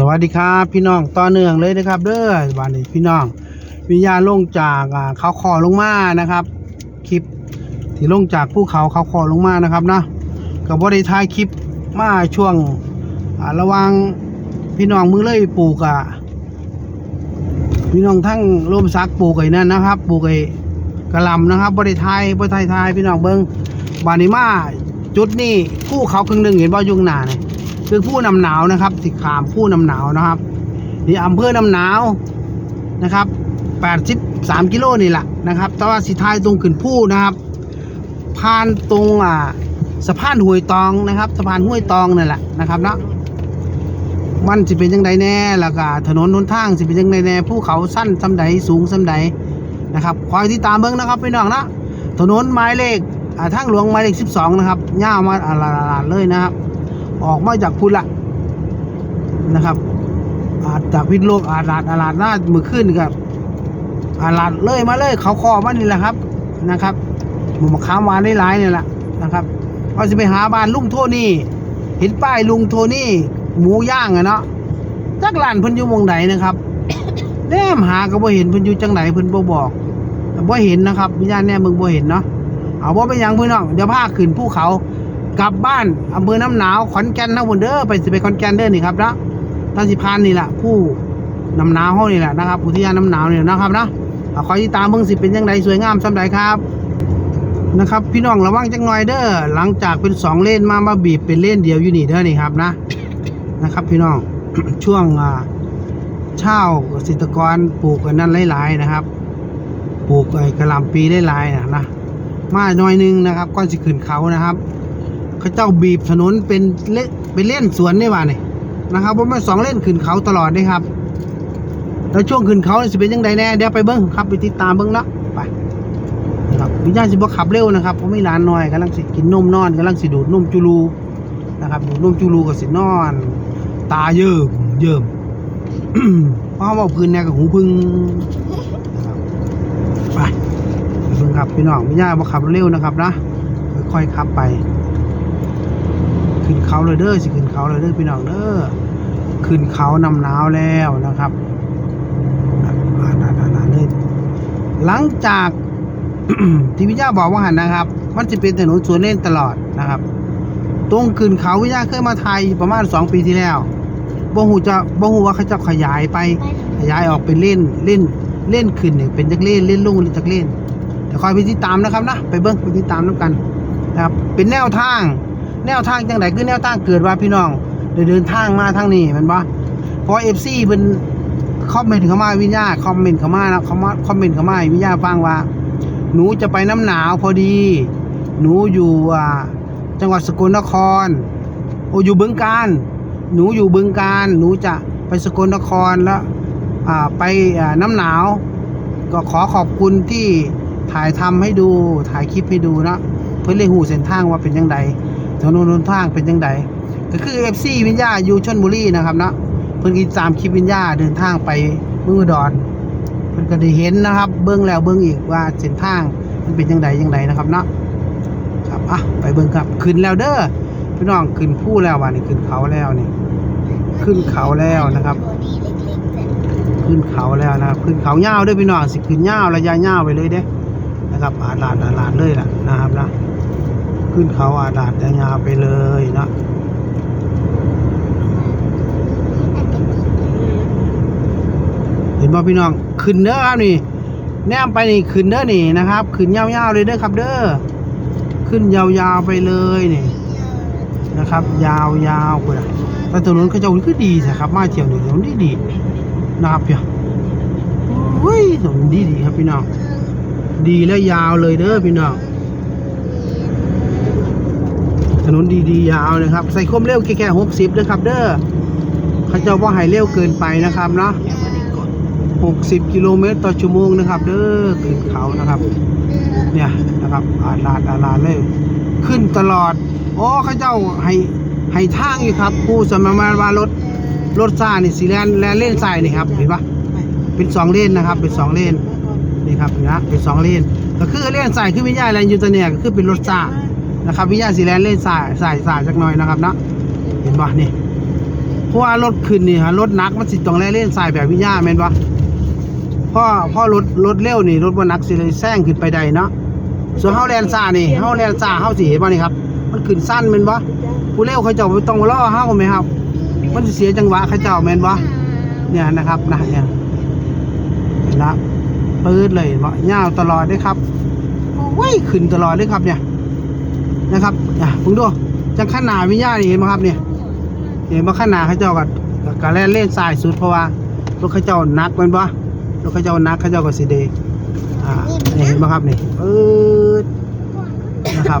สวัสดีครับ พี่น้องต่อเนื่องเลยนะครับ เด้อวันนี้พี่น้อง วิญญาณลงจากเขาคอลงมานะครับ คลิปที่ลงจากภูเขาเขาคอลงมานะครับนะกับบริทายคลิปมาช่วงระวังพี่น้องมือเลยปลูกอะพี่น้องทั้งร่มซักปลูกไอ้นั่นนะครับ ปลูกไอ้กระลำนะครับบริทายบริทายทายพี่น้องเบิ้งบานิมาจุดนี้ผู้เขาครึ่งหนึ่งเห็นว่ายุ่งหนาเนี่ย คือผู้นำหนาวนะครับ สิขามผู้นำหนาวนะครับนี่อำเภอนำหนาวนะครับ83กิโลนี่แหละนะครับ แต่ว่าสิท้ายตรงขึ้นผู้นะครับ ผ่านตรงอ่าสะพานห้วยตองนะครับสะพานห้วยตองนั่นแหละนะครับเนาะมันจะเป็นยังไงแน่ล้วก็ถนนหนทางจะเป็นยังไงแน่ภูเขาสั้นสำใดสูงสำใดนะครับคอยที่ตามเบิ้งนะครับพี่น้องนะถนนหมายเลขอ่าทางหลวงหมายเลข 12 นะครับย่าวมาอาลาเลยนะครับ ออกมาจากพุทธละนะครับ อาจจากพิษโลกอาลาดอาลาดหน้ามือขึ้นกับอาลาดเลยมาเลยเขาคอมานี่แหละครับนะครับหมูมะขามหวานได้หลายเนี่ยแหละนะครับเราจะไปหาบ้านลุงโทนี่เห็นป้ายลุงโทนี่หมูย่างอะเนาะจักหลานเพิ่นอยู่หมงไหนนะครับแนมหาก็บ่เห็นเพิ่นอยู่จังไหนเพิ่นบ่บอกบ่เห็นนะครับวิญญาณแน่มึงบ่เห็นเนาะเอาบ่เป็นยังพี่น้องเดี๋ยวพาขึ้นภูเขา กลับบ้านอำเภอน้ำหนาวขอนแก่นทั้งหมดเด้อไปสิไปขอนแก่นเด้อนี่ครับนะท่านสิพานนี่แหละผู้น้ำหนาวเฮานี่แหละนะครับอุทยานน้ำหนาวนี่นะครับนะเอาคอยติดตามเบิ่งสิเป็นยังไงสวยงามสำใดครับนะครับ พี่น้องระวังจังหน่อยเด้อหลังจากเป็นสองเลนมามาบีบเป็นเลนเดียวอยู่นี่เด้อนี่ครับนะนะครับ พี่น้องช่วงเช่าเกษตรกรปลูกกันนั่นหลายๆนะครับ ปลูกไอ้กระลำปีหลายๆนะนะมาหน่อยหนึงนะครับก่อนสิขึ้นเขานะครับ เขาเจ้าบีบถนนเป็นเล่เป็นเล่นสวนได้ว่านี่นะครับผมมาสองเล่นขึ้นเขาตลอดนี่ครับ แล้วช่วงขึ้นเขาจะเป็นยังไงแน่เดี๋ยวไปเบิ้งครับไปติดตามเบิ้งเนาะไปนะครับวิญญาณสิบขับเร็วนะครับผมไม่ร้านน้อยกำลังสิกินนมนอนกำลังสิดูดนมจูรูนะครับดูดนมจูรูกับสินอน ตาเยิ้มเยิ้มเพราะเขาบอกพื้นเนี่ยกับหูพึ่งไปไปเบิ้งครับพี่น้องวิญญาณบขับเร็วนะครับนะค่อยๆขับไป ขึ้นเขาเลยเด้อสิขึ้นเขาเลยเด้อพี่น้องเด้อขึ้นเขานำหนาวแล้วนะครับอ่านๆๆๆเลยหลังจากที่พิยาบอกว่าหันนะครับ มันจะเป็นถนนสวนเล่นตลอดนะครับ ตรงขึ้นเขาพิยาเคยมาไทยประมาณสองปีที่แล้วบ่หูจะบ่หูว่าเขาจะขยายไปขยายออกเป็นเล่นเล่นเล่นขึ้นเนี่ยเป็นจักเล่นเล่นลงเล่นจักเล่นเดี๋ยวคอยไปติดตามนะครับนะไปเบิ้งไปติดตามน้ำกันนะครับเป็นแนวทาง แนวทางจังไดคือแนวทางเกิดว่าพี่น้องได้เดินทางมาทางนี้แมันบ่เพราะ FC เพิ่นคอมเมนต์เข้ามาวิญญาคอมเมนต์เข้ามานะคอมคอมเมนต์เข้ามาวิญญาฟังว่า หนูจะไปน้ำหนาวพอดี หนูอยู่อ่าจังหวัดสกลนครโออยู่บึงการหนูอยู่บึงการหนูจะไปสกลนครแล้วอ่าไปอ่าน้ำหนาว ก็ขอขอบคุณที่ถ่ายทำให้ดูถ่ายคลิปให้ดูนะเพื่อเลยหูเส้นทางว่าเป็นยังไง ถนนหนทางเป็นยังไงก็คือเอฟซีวิญญาอยู่ชนบุรีนะครับเนาะเพิ่นกินตามคลิปวิญญาเดินทางไปเมืองอุดรเพิ่นก็ได้เห็นนะครับ เบื้องแล้วเบื้องอีกว่าเส้นทางมันเป็นยังไงยังไงนะครับเนาะครับอะไปเบื้องครับขึ้นแล้วเด้อพี่น้องขึ้นผู้แล้ววันนี้ขึ้นเขาแล้วนี่ขึ้นเขาแล้วนะครับ ขึ้นเขาแล้วนะครับ ขึ้นเขายาวด้วยพี่น้องสิขึ้นยาระยะยาไปเลยเด้นะครับอาลาดอาลาดเลยล่ะนะครับนะ ขึ้นเขาอาดาดยาวไปเลยนะเห็นบ่พี่น้องขึ้นเด้อครับนี่แนมไปนี่ขึ้นเด้อนี่นะครับ ขึ้นยาวๆเลยเด้อครับ เด้อขึ้นยาวๆไปเลยนี่นะครับ ยาวๆไปนะแต่ถนนเขาเจะคือดีสิครับมาเที่ยวนี่ถนนดีดีนะครับเพียโอ้ยถนนดีดีครับพี่น้องดีและยาวเลยเด้อพี่น้อง ถนนดีๆยาวนะครับ ใส่ความเร็วแค่หกสิบนะครับ เด้อเขาเจะว่าให้เร็วเกินไปนะครับเนาะหกสิบกิโลเมตรต่อชั่วโมงนะครับ เด้อขึ้นเขานะครับ เนี่ยนะครับอาลาดอาลาดเลยขึ้นตลอดอ๋อเขาเจ้าให้ให้ทางอยู่ครับผู้สมมาว่ารถรถซ่านี่สีแลนแลนเล่นสายนี่ครับเห็นปะเป็นสองเลนนะครับ เป็นสองเลนนี่ครับนะเป็นสองเลนก็คือเล่นสายคือวิญญาณแลนยู่ตัวเนียก็คือเป็นรถซ่า นะครับวิญญาณสีแลนเล่นสายสายสายจักหน่อยนะครับเนาะเห็นบ่นี่เพราะว่ารถขึ้นนี่ฮะรถหนักมันสิต้องแลเล่นสายแบบวิญญาณแม่นปะพราะเพราะรถรถเร็วนี่รถบ่หนักสิเลยแซงขึ้นไปได้เนาะส่วนเฮาแลนซ่านี่เฮาแลนซ่าเฮาสิเห็นบ่นี่ครับ มันขึ้นสั้นแม่นบ่ผู้เร็วเขาเจ้าบ่ต้องมารอเฮาแม่ครับ มันสิเสียจังหวะเขาเจ้าแม่นบ่เนี่ยนะครับนะเนี่ยเห็นละปืดเลยเนบ่ยาวตลอดเด้ครับโอ้ยขึ้นตลอดเลยครับเนี่ย นะครับอะผมดูจังขนาวิญญาณนี่เห็นบ่ครับเนี่ยเห็นว่าข้าหน้าเขาเจ้าก็ก็แล่นเล่นสายสุดเพราะว่ารถเขาเจ้านักมันบ่รถเขาเจ้านักเขาเจ้าก็สิเดอ่าเห็นบ่ครับนี่เออนะครับ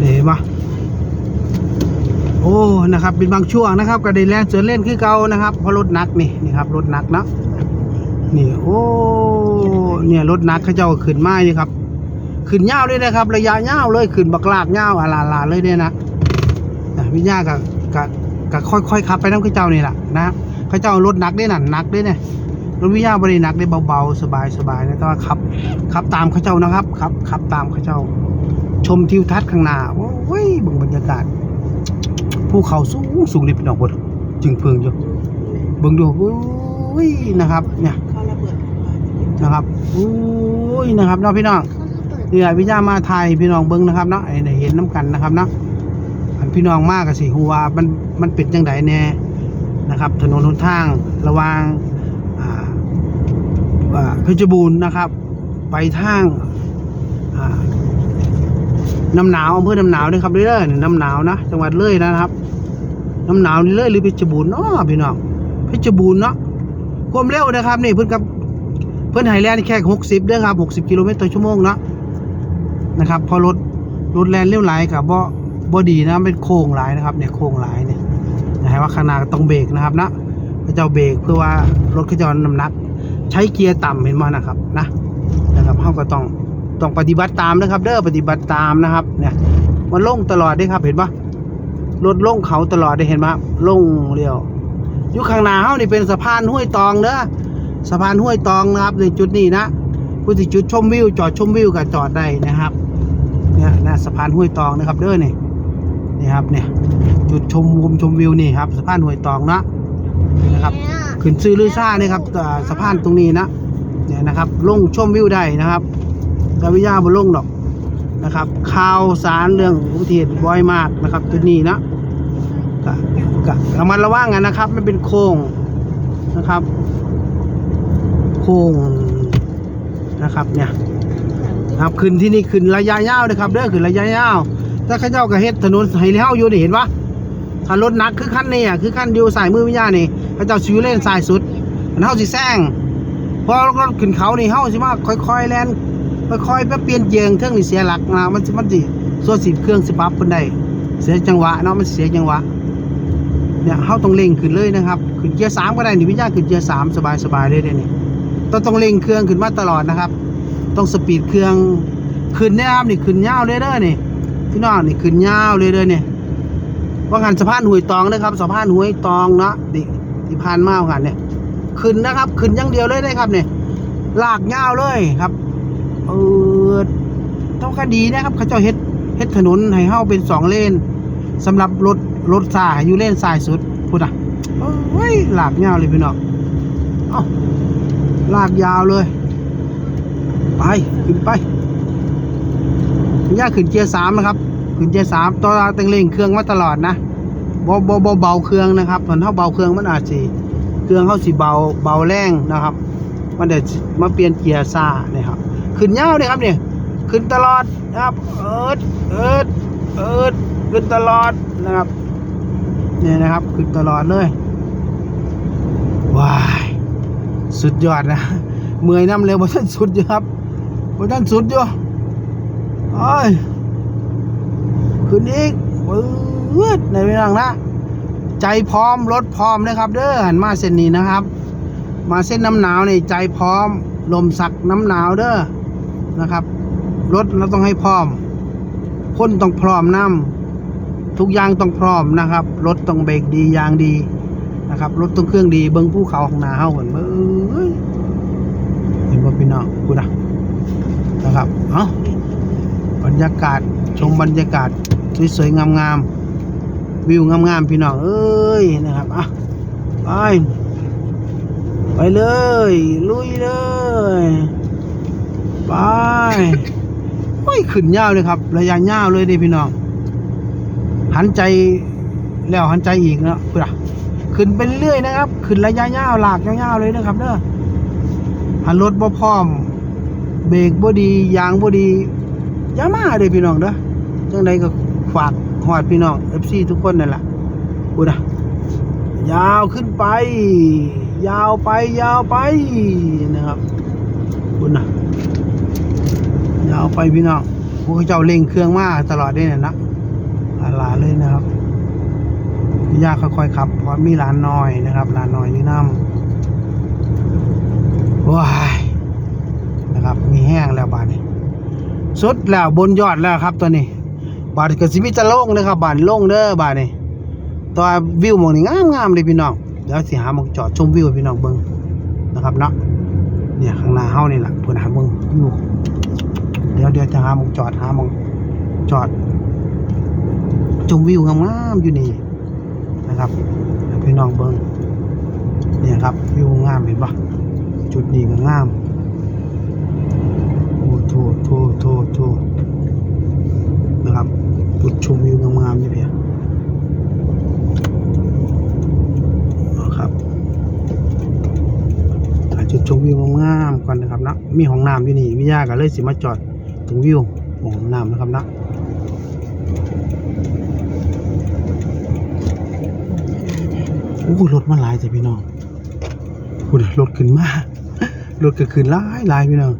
นี่เห็นบ่โอ้ นะครับ เป็นบางช่วงนะครับก็ได้แล่นเสือเล่นคือเก่านะครับ เพราะรถนักนี่ นี่ครับ รถนักเนาะ นี่ โอ้ เนี่ย รถนักเขาเจ้าก็ขึ้นมานี่ครับ ขึ้นยาวเลยนะครับ ระยะยาวเลยขึ้นบักลากยาวอาลาลาเลยเนี่ยนะอะวิญญากับกับกับค่อยๆขับไปน้ำข้าเจ้านี่แหละนะข้าเจ้ารถหนักได้หนัหนักได้เนี่ยรถวิญญาบริหนักได้เบาๆสบายๆนะแต่ว่าขับขับตามข้าเจ้านะครับขับขับตามข้าเจ้า ชมทิวทัศน์ข้างหน้าโอ้ยเบิ่งบรรยากาศภูเขาสูงสูงนี่เป็นดอกบดจึงเพิงอยู่เบิ่งดูโอ้ยนะครับ เนี่ยเขาระเบิดนะครับโอ้ยนะครับเนาะพี่น้อง เนี่ยวิญญามาไทยพี่น้องเบิ่งนะครับเนาะไอ้เห็นน้ำกันนะครับเนาะพี่น้องมากก็สิฮู้ว่ามันมันเป็นจังไดแน่นะครับ ถนนหนทางระวางเพชรบูรณ์นะครับ ไปทางน้ำหนาวอำเภอน้ำหนาวด้วยครับเรื่อยๆน้ำหนาวนะจังหวัดเลยนะครับน้ำหนาวนี่เลยหรือเพชรบูรณ์เนาะพี่น้องเพชรบูรณ์เนาะความเร็วนะครับนี่เพิ่อนกับเพิ่อนไฮแลนด์แค่หกสิบเด้อครับหกสิบกิโลเมตรต่อชั่วโมงเนาะ นะครับพอรถรถแลนเร็วไหลกับบ่บอดีนะเป็นโค้งหลายนะครับเนี่ยโค้งหลายเนี่ยนะฮะว่าข้างหน้าก็ต้องเบรกนะครับนะเจะเอาเบรกเพื่อว่ารถเขจะเอน้ำหนัก ใช้เกียร์ต่ำเห็นมั้นะครับนะนะครับเขาก็ต้องต้องปฏิบัติตามนะครับเด้อปฏิบัติตามนะครับเนี่ยมันลงตลอดได้ครับเห็นปะรถลงเขาตลอดได้เห็นปะลงเรียวอยู่ข้างหน้าเขานี่เป็นสะพานห้วยตองเด้อสะพานห้วยตองนะครับในจุดนี้นะ ผู้ที่จุดชมวิวจอดชมวิวก็จอดได้นะครับเนี่ยนะสะพานห้วยตองนะครับเด้อนี่นี่ครับเนี่ยจุดชมวมชมวิวนี่ครับสะพานห้วยตองนะนะครับขึ้นซื้อลือซ่านี่ครับสะพานตรงนี้นะเนี่ยนะครับลงชมวิวได้นะครับกวิยาบนลงดอกนะครับข่าวสารเรื่องอุบัติเหตุบ่อยมากนะครับจุดนี้นะกะกะระมัดระวังกันนะครับไม่เป็นโค้งนะครับ โค้ง นะครับเนี่ยครับขึ้นที่นี่ขึ้นระยะยาวนะครับเด้อขึ้นระยะยาวถ้าข้าเจ้าก็เฮ็ดถนนให้เลี้ยวอยู่นี่เห็นปะถ้ารถหนักคือคันนี้อะคือคันอยู่สายมือวิญญาณนี่ข้าเจ้าชิวเล่นสายสุดมันเฮาสิแซงพอรถขึ้นเขานี่เฮาสิมาค่อยๆแล่นค่อยๆไปเปลี่ยนเกียงเครื่องนี่เสียหลักนะมันสิมันสิส่วนสิเครื่องสิปรับเพิ่นได้เสียจังหวะเนาะมันเสียจังหวะเนี่ยเฮาต้องเร่งขึ้นเลยนะครับขึ้นเกียร์สามก็ได้นี่วิญญาณขึ้นเกียร์สามสบายๆเลยเด้นี่ ต้องต้องเร่งเครื่องขึ้นมาตลอดนะครับ ต้องสปีดเครื่องขึ้นเนี่ยครับนี่ขึ้นยาวเลยเด้อนี่พี่น้องนี่ขึ้นยาวเลยเด้อนี่ว่างันสะพานห้วยตองนะครับสะพานห้วยตองเนาะดิที่ผ่านมาว่างันเนี่ยขึ้นนะครับ ขึ้นอย่างเดียวเลยได้ครับเนี่ยลากยาวเลยครับเออต้องคดีนะครับเขาเจ้าเฮ็ดเฮ็ดถนนให้เฮาเป็นสองเลนสำหรับรถรถสายอยู่เลนซ้ายสุดพูดอะเอ้ยลากยาวเลยพี่น้องเอ้า ลากยาวเลย ไป ขึ้นไปย่าขึ้นเกียร์สามนะครับ ขึ้นเกียร์สามตัวตังเร่งเครื่องมาตลอดนะบ่บ่บ่เบาเครื่องนะครับผลเท่าเบาเครื่องมันอาจสิเครื่องเขาสิเบาเบาแรงนะครับ มันเดี๋ยวมาเปลี่ยนเกียร์ซ่าเนี่ยครับ ขึ้นยาวเลยครับเนี่ยขึ้นตลอดนะครับ เอิดเอิดเอิดขึ้นตลอดนะครับเนี่ยนะครับ ขึ้นตลอดเลยว้าย สุดยอดนะเมื่อยน้ำเร็วบนท่านสุดอยู่ครับบนท่านสุดอยู่โอ้ยขึ้นอีกปื๊ดในเวลานะใจพร้อมรถพร้อมนะครับเด้อหันมาเส้นนี้นะครับ มาเส้นน้ำหนาวนี่ใจพร้อม ลมสักน้ำหนาวเด้อนะครับรถเราต้องให้พร้อมคนต้องพร้อมน้ำทุกอย่างต้องพร้อมนะครับ รถต้องเบรกดียางดี นะครับรถต้องเครื่องดีเบิ้งภูเขาของหนาเฮาเหมือนเบ้ยเห็นว่พี่น้องกูนะนะครับเอ้าบรรยากาศชมบรรยากาศสวยๆงามๆวิวงามๆพี่น้องเอ้ยนะครับอะไปไปเลย ลุยเลยไปโอ้ยขึ้นยาวเลยครับ ระยะยาวเลยดิพี่น้องหันใจแล้วหันใจอีกนะเพื่อ ขึ้นไปเรื่อยนะครับ ขึ้นระยะยาวหลากยาวๆเลยนะครับเด้อหันรถบ่พร้อม เบรกบ่ดียางบ่ดียามาเลยพี่น้องเด้อจังใดก็ฝากหอดพี่น้อง FC ทุกคนนั่นแหละพูดนะยาวขึ้นไป ยาวไปยาวไปนะครับพูดนะยาวไปพี่น้องพวกเจ้าเร่งเครื่องมาตลอดเลยเนี่ยนะลาเลยนะครับ ยาค่อยๆขับเพราะมีหลานน้อยนะครับหลานน้อยนี่น้ำว้ายนะครับ มีแห้งแล้วบาดนี้สุดแล้วบนยอดแล้วครับตัวนี้ บาดก็สิมีจะโล่งเลยครับบาดโล่งเด้อบาดนี่ตัววิวมองนี่งามๆเลยพี่น้องเดี๋ยวสิหาหมองจอดชมวิวพี่น้องเบิ่งนะครับเนาะเนี่ยข้างหน้าเฮานี่แหละเพิ่นหาเบิ่งวิวเดี๋ยวเดี๋ยวจะหาหมองจอดหาหมองจอดชมวิวงามๆอยู่นี่ ครับพี่น้องเบิ่งเนี่ยครับวิวงามเห็นปะจุดนี้ก็งามโอ้โถโถโถโถนะครับจุดชมวิวงามๆนี่เพียครับจุดชมวิวงามๆก่อนนะครับนะมีห้องน้ำอยู่นี่วิยาก็เลยสิมาจอดตรงวิวของห้องน้ำนะครับนะ อ้ยรถมาหลายจ้ะพี่น้องพูดรถขึ้นมารถก็ขึ้นหลายหลายพี่น้อง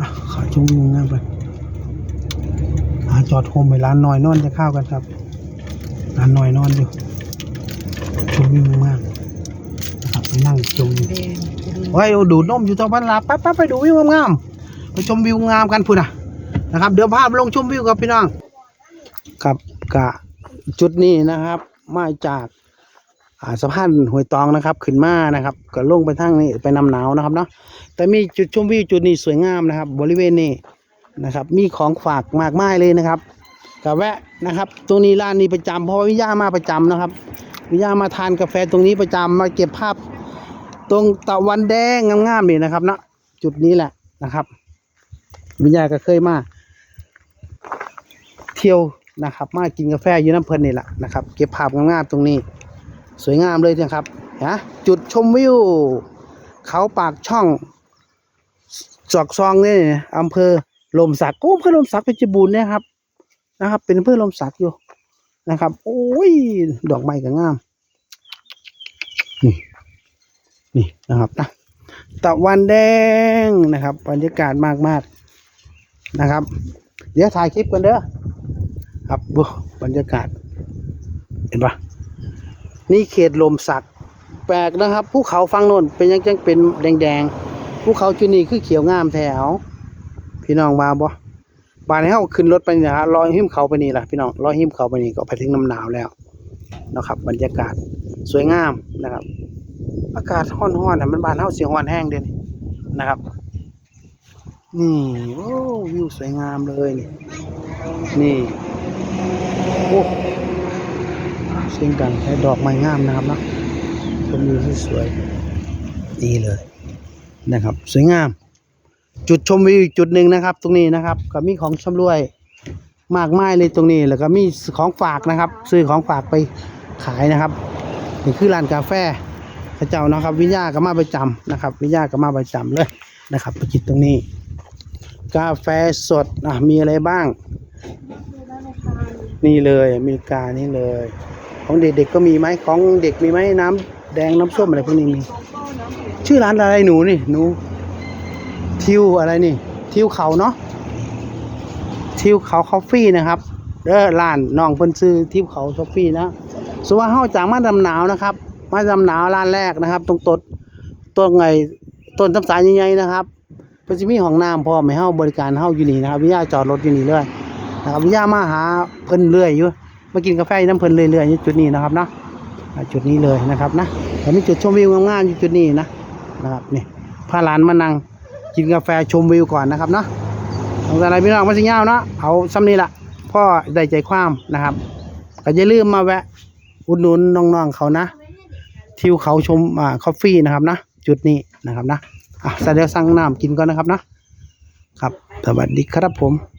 อะขอชมวิวงามไปหาจอดโฮมไปร้านน้อยนอนจะเข้าวกันครับร้านน้อยนอนอยู่ชมวิวมากนะครับไปนั่งชมอยู่ไว้ยดูดนมอยู่ตรงพันลาไปไปไปดูวิวงามๆไปชมวิวงามกันพุ่นนะนะครับ เดี๋ยวภาพลงชมวิวกับพี่น้องครับกะจุดนี้นะครับ มาจากอ่า สะพานห้วยตองนะครับ ขึ้นมานะครับก็ลงไปทางนี้ไปนำหนาวนะครับเนาะแต่มีจุดชมวิวจุดนี้สวยงามนะครับ บริเวณนี้นะครับ มีของฝากมากมายเลยนะครับกับแวะนะครับ ตรงนี้ร้านนี้ประจำเพราะว่าวิยามาประจำนะครับ วิยามาทานกาแฟตรงนี้ประจำมาเก็บภาพ ตรงตะวันแดงงามๆนี่นะครับเนาะจุดนี้แหละนะครับ วิยาก็เคยมาเที่ยวนะครับ มากินกาแฟอยู่น้ำเพลินนี่แหละนะครับ เก็บภาพงามๆตรงนี้ สวยงามเลยนะครับนะจุดชมวิว เขาปากช่องจอกซองนี่อำเภอลมสักโอ้อำเภอลมสักเพชรบูรณ์เนี่ยครับ นะครับ เป็นอำเภอลมสักอยู่นะครับ โอ้ย ดอกไม้ก็งาม นี่ นี่นะครับนะตะวันแดงนะครับบรรยากาศมากมากนะครับ เดี๋ยวถ่ายคลิปกันเด้อครับดูบรรยากาศ เห็นปะ นี่เขตลมสัก แปลกนะครับภูเขาฟังโน่นเป็นยังจังเป็นแดงๆภูเขาจุนีคือเขียวงามแถว พี่น้องมาบ่บานให้เฮาขึ้นรถไปนี่นะฮะลอยหิ้มเขาไปนี่ล่ะพี่น้องลอยหิ้มเขาไปนี่ก็ไปถึงน้ำหนาวแล้วนะครับ บรรยากาศสวยงามนะครับ อากาศร้อนๆน่ะมันบานเฮาสิร้อนแห้งเด้นนะครับ นี่โอ้วิวสวยงามเลยนี่นี่โอ้ เสียงดังใช้ดอกไม้งามนะครับนะชมวิวที่สวยนี่เลยนะครับ สวยงาม จุดชมวิวอีกจุดหนึ่งนะครับ ตรงนี้นะครับก็มีของชำรวยมากมายเลยตรงนี้แล้วก็มีของฝากนะครับ ซื้อของฝากไปขายนะครับนี่คือร้านกาแฟพระเจ้านะครับ วิญญาก็มาประจำนะครับ วิญญาก็มาประจำเลยนะครับไปกินตรงนี้ กาแฟสดอะมีอะไรบ้าง นี่เลยอเมริกานี่เลย ของเด็กๆก็มีไหมของเด็กมีไหมน้ำแดงน้ำส้มอะไรพวกนี้มี ชื่อร้านอะไรหนูนี่หนู ทิวอะไรนี่ ทิวเขาเนาะทิวเขาคอฟฟี่นะครับเด้อร้านน้องเพิ่นซื้อทิวเขาคอฟฟี่นะส่วนว่าเฮาจากมาดำหนาวนะครับ มาดำหนาวร้านแรกนะครับ ตรงต้นต้นไงต้นตำสายใหญ่ๆนะครับเพิ่นสิมีห้องน้ำพร้อมให้เฮาบริการเฮาอยู่นี่นะครับวิทยาจอดรถอยู่นี่เลยนะครับวิทยามาหาเพิ่นเรื่อยอยู่ มากินกาแฟอยู่น้ำเพิ่นเรื่อยๆจุดนี้นะครับนะจุดนี้เลยนะครับนะแล้วมีจุดชมวิวงามๆอยู่จุดนี้นะนะครับนี่พาหลานมานั่งกินกาแฟชมวิวก่อนนะครับเนาะของอะไรพี่น้องมาสิงาเนาะเอาซ้ำนี้ละพ่อได้ใจความนะครับก็อย่าลืมมาแวะอุดหนุนน้องๆเขานะทิวเขาชมอ่าคอฟฟี่นะครับนะจุดนี้นะครับนะอะเสร็จแล้วสั่งน้ำกินก่อนนะครับนะครับ สวัสดีครับผม